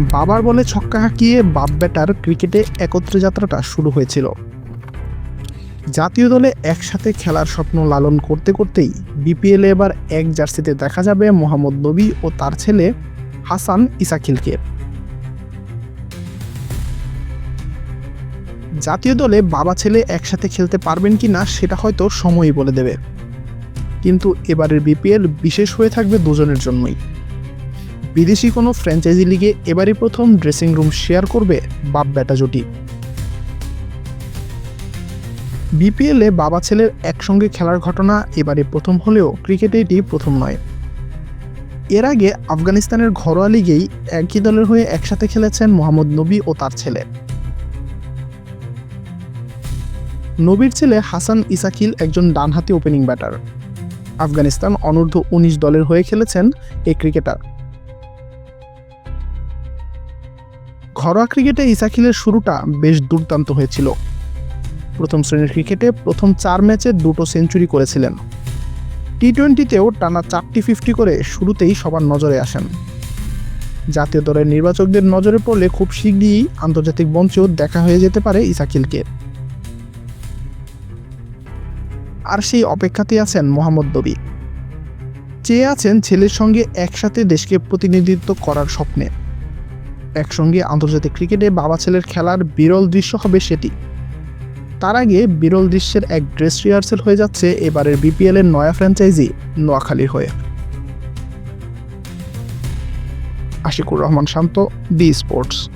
বাবার বলে ছক্কা হাঁকিয়ে বাপ ব্যাটার ক্রিকেটে একত্রে যাত্রাটা শুরু হয়েছিল। জাতীয় দলে একসাথে খেলার স্বপ্ন লালন করতে করতেই বিপিএলে এবার এক জার্সিতে দেখা যাবে মোহাম্মদ নবী ও তার ছেলে হাসান ইসাকিলকে জাতীয় দলে বাবা ছেলে একসাথে খেলতে পারবেন কি না সেটা হয়তো সময়ই বলে দেবে। কিন্তু এবারের বিপিএল বিশেষ হয়ে থাকবে দুজনের জন্যই। বিদেশি কোনো ফ্র্যাঞ্চাইজি লিগে এবারই প্রথম ড্রেসিং রুম শেয়ার করবে বাপ বেটা জুটি। বিপিএলে বাবা ছেলের একসঙ্গে খেলার ঘটনা এবারে প্রথম হলেও ক্রিকেটে এটি প্রথম নয়। এর আগে আফগানিস্তানের ঘরোয়া লিগেই একই দলের হয়ে একসাথে খেলেছেন মোহাম্মদ নবী ও তার ছেলে। নবীর ছেলে হাসান ইসাকিল একজন ডানহাতি ওপেনিং ব্যাটার আফগানিস্তান অনূর্ধ্ব উনিশ দলের হয়ে খেলেছেন এই ক্রিকেটার ঘরোয়া ক্রিকেটে ইসাকিলের শুরুটা বেশ দুর্দান্ত হয়েছিল। প্রথম শ্রেণির ক্রিকেটে প্রথম চার ম্যাচে দুটো সেঞ্চুরি করেছিলেন। টি টোয়েন্টিতেও টানা চারটি ফিফটি করে শুরুতেই সবার নজরে আসেন। জাতীয় দলের নির্বাচকদের নজরে পড়লে খুব শীঘ্রই আন্তর্জাতিক মঞ্চেও দেখা হয়ে যেতে পারে ইসাকিলকে। আর সেই অপেক্ষাতেই আছেন মোহাম্মদ নবী। চেয়ে আছেন ছেলের সঙ্গে একসাথে দেশকে প্রতিনিধিত্ব করার স্বপ্নে। একসঙ্গে আন্তর্জাতিক ক্রিকেটে বাবা ছেলের খেলার বিরল দৃশ্য হবে সেটি। তার আগে বিরল দৃশ্যের এক ড্রেস রিহার্সেল হয়ে যাচ্ছে এবারের বিপিএল এর নয়া ফ্র্যাঞ্চাইজি নোয়াখালীর হয়ে। Ashikur Rahman Shanto the sports